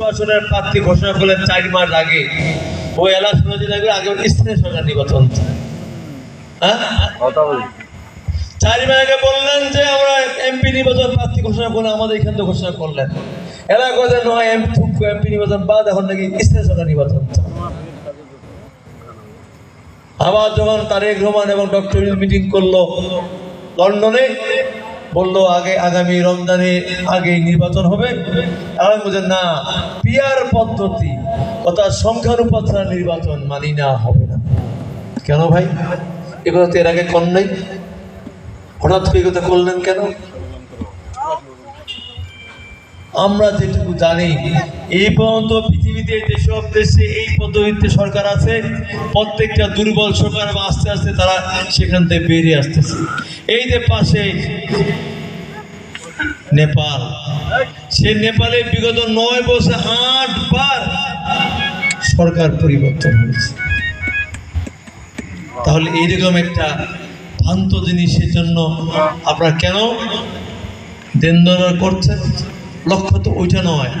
আসনের প্রার্থী ঘোষণা করলেন চার মাস আগে। ওই এলাকা দিন আগে আগে স্থানীয় সরকার নির্বাচন। হ্যাঁ? চার মাস আগে বললেন যে আমরা এমপি নির্বাচন প্রার্থী ঘোষণা করলেন আমাদের এখান থেকে ঘোষণা করলেন। নয় এমপি এমপি নির্বাচন বাদ এখন নাকি স্থানীয় সরকার নির্বাচন। আবার যখন তারেক রহমান এবং ডক্টর মিটিং করল লন্ডনে বলল, আগে আগামী রমজানে আগে নির্বাচন হবে। আমি বলছেন না পিয়ার পদ্ধতি অর্থাৎ সংখ্যানুপাত নির্বাচন মানি না, হবে না। কেন ভাই? এগুলো তো এর আগে কর নাই। হঠাৎ করে করলেন কেন? আমরা যেটুকু জানি, এই পর্যন্ত পৃথিবীতে যেসব দেশে এই পদ্ধতিতে সরকার আছে, প্রত্যেকটা দুর্বল সরকার আস্তে আস্তে তারা সেখান থেকে বেরিয়ে আসতেছে। এই যে পাশে নেপাল, সে নেপালে বিগত নয় বছর আটবার সরকার পরিবর্তন হয়েছে। তাহলে এইরকম একটা ভ্রান্ত জিনিসের জন্য আপনারা কেন দেন করছেন? লক্ষ্য তো ওইটা নয়।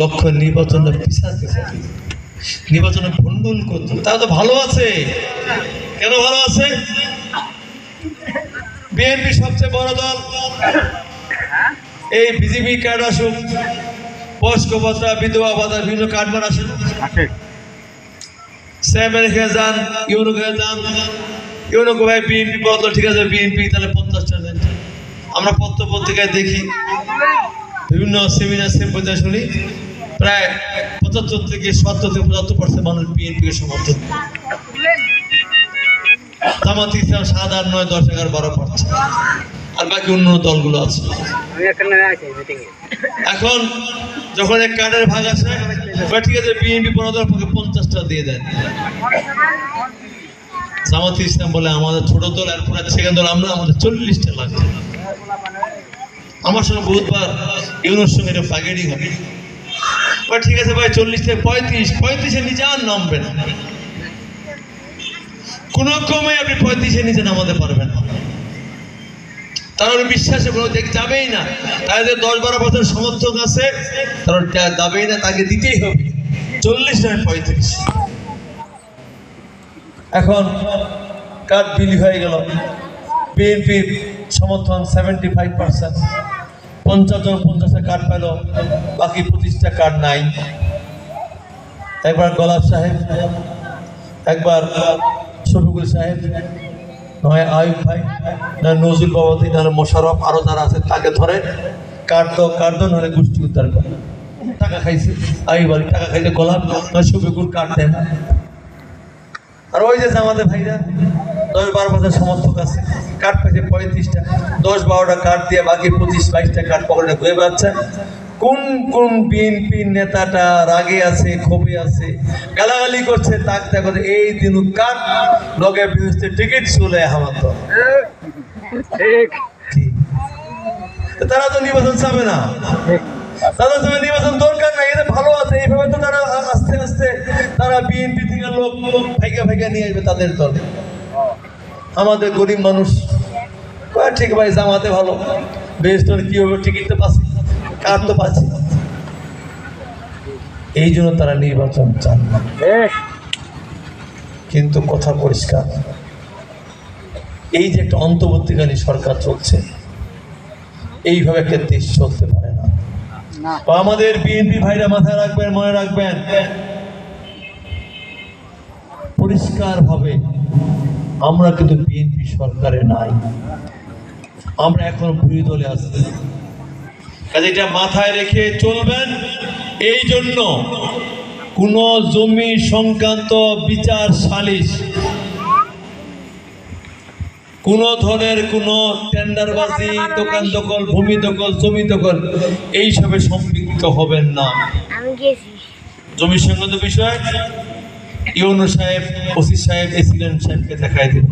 লক্ষ্য নির্বাচনে পিছাতে নির্বাচনে ভণ্ডুল করতে তারা তো ভালো আছে। কেন ভালো আছে? বিএনপি সবচেয়ে বড় দল। এই বিজেপি কার্ড আসুক বয়স্ক ভাতা বিধবা ভাতা বিভিন্ন কার্ড বার আসেন স্যামের খেয়ে যান ইউনো খেয়ে যান। ইউনো ভাই বিএনপি বদল ঠিক আছে বিএনপি তাহলে পঞ্চাশটা আমরা পত্র পত্রিকায় দেখি। বিভিন্ন সেমিনার সেম্পোজিয়া শুনি প্রায় পঁচাত্তর থেকে সত্তর থেকে পঁচাত্তর পার্সেন্ট মানুষ বিএনপিকে সমর্থন। জামাত ইসলাম সাত, আট, নয়, দশ, এগারো, বারো পার্সেন্ট আর বাকি অন্য দলগুলো আছে। এখানে যখন এক কার্ডের ভাগ আছে ঠিক আছে বিএনপি পনেরো পক্ষে পঞ্চাশটা দিয়ে দেন জামাত ইসলাম বলে, আমাদের ছোট দল আর পুরো সেকেন্ড দল, আমরা আমাদের চল্লিশটা লাগবে। আমার সঙ্গে বহুতবার ইউনোর সঙ্গে এটা বাগেরই হবে। বা ঠিক আছে ভাই, চল্লিশ থেকে পঁয়ত্রিশ, পঁয়ত্রিশে নিচে আর নামবে না। কোনো ক্রমে আপনি পঁয়ত্রিশে নিচে নামাতে পারবেন তার বিশ্বাসে কোনো যাবেই না। তাদের দশ বারো বছর সমর্থক আছে, তার যাবেই না, তাকে দিতেই হবে। চল্লিশ নয়, পঁয়ত্রিশ। এখন কার্ড বিলি হয়ে গেল। বিএনপির সমর্থন সেভেন্টি ফাইভ পার্সেন্ট পঞ্চাশ জন পঞ্চাশটা কার্ড পেল, বাকি পঁচিশটা কার্ড নাই। একবার গোলাপ সাহেব, একবার শফিকুল সাহেব, নয় আয়ুব ভাই, না নজরুল বাবাদি না মোশারফ আরও যারা আছে তাকে ধরে কার্ড দাও কার্ড দাও নাহলে গোষ্ঠী উদ্ধার করে। টাকা খাইছে, আয়ুব আলী, টাকা খাইলে গোলাপ, নয় শফিকুল কার্ড দেয় না। আর ওই যে জামাতে ভাইরা দশ বারো বছর সমর্থক আছে। কার্ড পেয়েছে পঁয়ত্রিশটা। দশ বারোটা কার্ড দিয়ে বাকি পঁচিশ বাইশটা কার্ড পকেটে ঘুরে বেড়াচ্ছে। কোন কোন বিএনপি নেতাটা রাগে আছে ক্ষোভে আছে গালাগালি করছে তাক দেখো এই দিন কার্ড লগে বিরুদ্ধে টিকিট চলে আমার তো? তারা তো নির্বাচন চাবে না। তাদের সঙ্গে নির্বাচন দরকার নাই এদের ভালো আছে এইভাবে তো তারা আস্তে আস্তে তারা বিএনপি থেকে লোক ভাইকা ভাইকা নিয়ে আসবে তাদের দলে। আমাদের গরিব মানুষ। ঠিক ভাই জামাতে ভালো। তোর কি হবে? টিকিট তো পাচ্ছি। কার তো পাচ্ছি। এই জন্য তারা নির্বাচন চান না। কিন্তু কথা পরিষ্কার। এই যে একটা অন্তর্বর্তীকালীন সরকার চলছে এইভাবে একটা দেশ চলতে পারে না। না। আমাদের বিএনপি ভাইরা মাথায় রাখবেন মনে রাখবেন পরিষ্কার ভাবে আমরা কিন্তু বিএনপি সরকারে নাই। আমরা এখন বিরোধী দলে আছি। কাজে এটা মাথায় রেখে চলবেন। এই জন্য কোনো জমি সংক্রান্ত বিচার সালিশ কোনো ধরনের কোনো টেন্ডারবাজি দোকান দখল ভূমি দখল জমি দখল এইসবে সম্পৃক্ত হবেন না। জমি সংক্রান্ত বিষয়? ইউনো সাহেব ওসি সাহেব এসিডেন্ট সাহেবকে দেখাই দেবেন